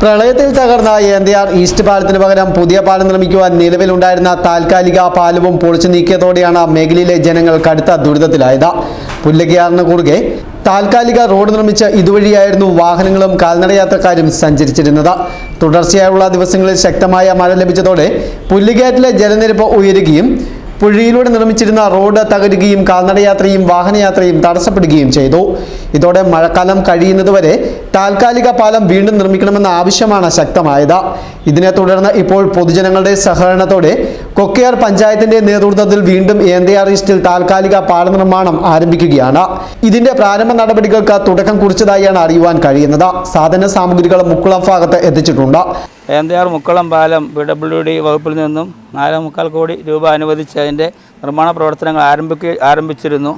പ്രളയത്തിൽ തകർന്ന എന്തയാർ ഈസ്റ്റ് പാലത്തിന് പകരം പുതിയ പാലം നിർമ്മിക്കുവാൻ നിലവിലുണ്ടായിരുന്ന താൽക്കാലിക പാലവും പൊളിച്ചു നീക്കിയതോടെയാണ് മേഖലയിലെ ജനങ്ങൾ കടുത്ത ദുരിതത്തിലായത്. പുല്ലകിയാറിന് കുറുകെ താൽക്കാലിക റോഡ് നിർമ്മിച്ച ഇതുവഴിയായിരുന്നു വാഹനങ്ങളും കാൽനടയാത്രക്കാരും സഞ്ചരിച്ചിരുന്നത്. തുടർച്ചയായുള്ള ദിവസങ്ങളിൽ ശക്തമായ മഴ ലഭിച്ചതോടെ പുല്ലുകയാറ്റിലെ ജലനിരപ്പ് ഉയരുകയും പുഴയിലൂടെ നിർമ്മിച്ചിരുന്ന റോഡ് തകരുകയും കാൽനടയാത്രയും വാഹനയാത്രയും തടസ്സപ്പെടുകയും ചെയ്തു. ഇതോടെ മഴക്കാലം കഴിയുന്നതുവരെ താൽക്കാലിക പാലം വീണ്ടും നിർമ്മിക്കണമെന്ന ആവശ്യമാണ് ശക്തമായത്. ഇതിനെ തുടർന്ന് ഇപ്പോൾ പൊതുജനങ്ങളുടെ സഹകരണത്തോടെ കൊക്കയാർ പഞ്ചായത്തിന്റെ നേതൃത്വത്തിൽ വീണ്ടും ഏന്തയാർ ഈസ്റ്റിൽ താൽക്കാലിക പാല നിർമ്മാണം ആരംഭിക്കുകയാണ്. ഇതിന്റെ പ്രാരംഭ നടപടികൾക്ക് തുടക്കം കുറിച്ചതായാണ് അറിയുവാൻ കഴിയുന്നത്. സാധന സാമഗ്രികൾ മുക്കുളം ഭാഗത്ത് എത്തിച്ചിട്ടുണ്ട്. ഏന്തയാർ മുക്കുളം പാലം പി ഡബ്ല്യു ഡി വകുപ്പിൽ നിന്നും നാല് മുക്കാൽ കോടി രൂപ അനുവദിച്ച് അതിന്റെ നിർമ്മാണ പ്രവർത്തനങ്ങൾ ആരംഭിക്കുക ആരംഭിച്ചിരുന്നു.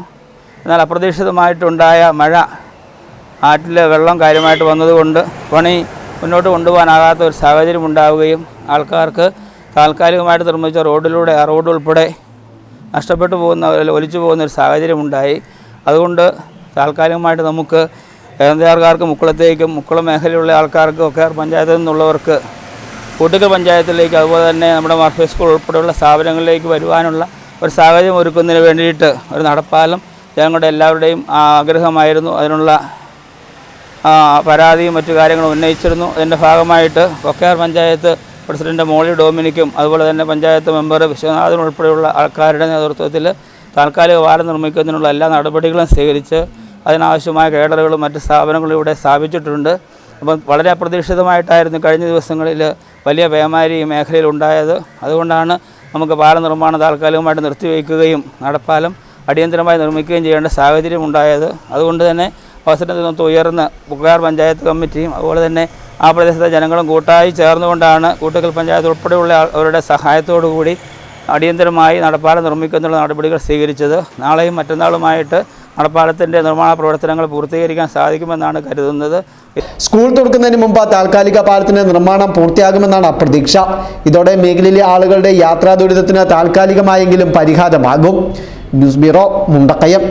എന്നാൽ അപ്രതീക്ഷിതമായിട്ടുണ്ടായ മഴ ആറ്റിൽ വെള്ളം കാര്യമായിട്ട് വന്നതുകൊണ്ട് പണി മുന്നോട്ട് കൊണ്ടുപോകാനാകാത്ത ഒരു സാഹചര്യം ഉണ്ടാവുകയും ആൾക്കാർക്ക് താൽക്കാലികമായിട്ട് നിർമ്മിച്ച റോഡിലൂടെ ആ റോഡ് ഉൾപ്പെടെ നഷ്ടപ്പെട്ടു പോകുന്ന ഒലിച്ചു പോകുന്ന ഒരു സാഹചര്യം ഉണ്ടായി. അതുകൊണ്ട് താൽക്കാലികമായിട്ട് നമുക്ക് ഏന്തയാർക്കാർക്ക് മുക്കുളത്തേക്കും മുക്കുളം മേഖലയിലുള്ള ആൾക്കാർക്കും ഒക്കെ പഞ്ചായത്തിൽ നിന്നുള്ളവർക്ക് കൂട്ടുക പഞ്ചായത്തിലേക്ക് അതുപോലെ തന്നെ നമ്മുടെ മർഫി സ്കൂൾ ഉൾപ്പെടെയുള്ള സ്ഥാപനങ്ങളിലേക്ക് വരുവാനുള്ള ഒരു സാഹചര്യം ഒരുക്കുന്നതിന് വേണ്ടിയിട്ട് ഒരു നടപ്പാലം ഞങ്ങളുടെ എല്ലാവരുടെയും ആഗ്രഹമായിരുന്നു. അതിനുള്ള പരാതിയും മറ്റു കാര്യങ്ങളും ഉന്നയിച്ചിരുന്നു. അതിന്റെ ഭാഗമായിട്ട് കൊക്കയാർ പഞ്ചായത്ത് പ്രസിഡന്റ് മോളി ഡൊമിനിക്കും അതുപോലെ തന്നെ പഞ്ചായത്ത് മെമ്പർ വിശ്വനാഥൻ ഉൾപ്പെടെയുള്ള ആൾക്കാരുടെ നേതൃത്വത്തിൽ താൽക്കാലിക പാലം നിർമ്മിക്കുന്നതിനുള്ള എല്ലാ നടപടികളും സ്വീകരിച്ച് അതിനാവശ്യമായ കേഡറുകളും മറ്റ് സ്ഥാപനങ്ങളും ഇവിടെ സ്ഥാപിച്ചിട്ടുണ്ട്. അപ്പം വളരെ അപ്രതീക്ഷിതമായിട്ടായിരുന്നു കഴിഞ്ഞ ദിവസങ്ങളിൽ വലിയ പേമാരി ഈ മേഖലയിൽ ഉണ്ടായത്. അതുകൊണ്ടാണ് നമുക്ക് പാലം നിർമ്മാണം താൽക്കാലികമായിട്ട് നിർത്തിവെക്കുകയും നടപ്പാലം അടിയന്തരമായി നിർമ്മിക്കുകയും ചെയ്യേണ്ട സാഹചര്യം ഉണ്ടായത്. അതുകൊണ്ട് തന്നെ അവസരത്തിൽ നിന്ന് ഉയർന്ന് പുക്കാർ പഞ്ചായത്ത് കമ്മിറ്റിയും അതുപോലെ തന്നെ ആ പ്രദേശത്തെ ജനങ്ങളും കൂട്ടായി ചേർന്നുകൊണ്ടാണ് കൂട്ടുകൽ പഞ്ചായത്ത് ഉൾപ്പെടെയുള്ള അവരുടെ സഹായത്തോടു കൂടി അടിയന്തരമായി നടപ്പാലം നിർമ്മിക്കുന്നുള്ള നടപടികൾ സ്വീകരിച്ചത്. നാളെയും മറ്റന്നാളുമായിട്ട് നടപ്പാലത്തിന്റെ നിർമ്മാണ പ്രവർത്തനങ്ങൾ പൂർത്തീകരിക്കാൻ സാധിക്കുമെന്നാണ് കരുതുന്നത്. സ്കൂൾ തുറക്കുന്നതിന് മുമ്പ് താൽക്കാലിക പാലത്തിന്റെ നിർമ്മാണം പൂർത്തിയാകുമെന്നാണ് പ്രതീക്ഷ ഇതോടെ മേഖലയിലെ ആളുകളുടെ യാത്രാ ദുരിതത്തിന് താൽക്കാലികമായെങ്കിലും പരിഹാരമാകും. News bureau Mundakayam.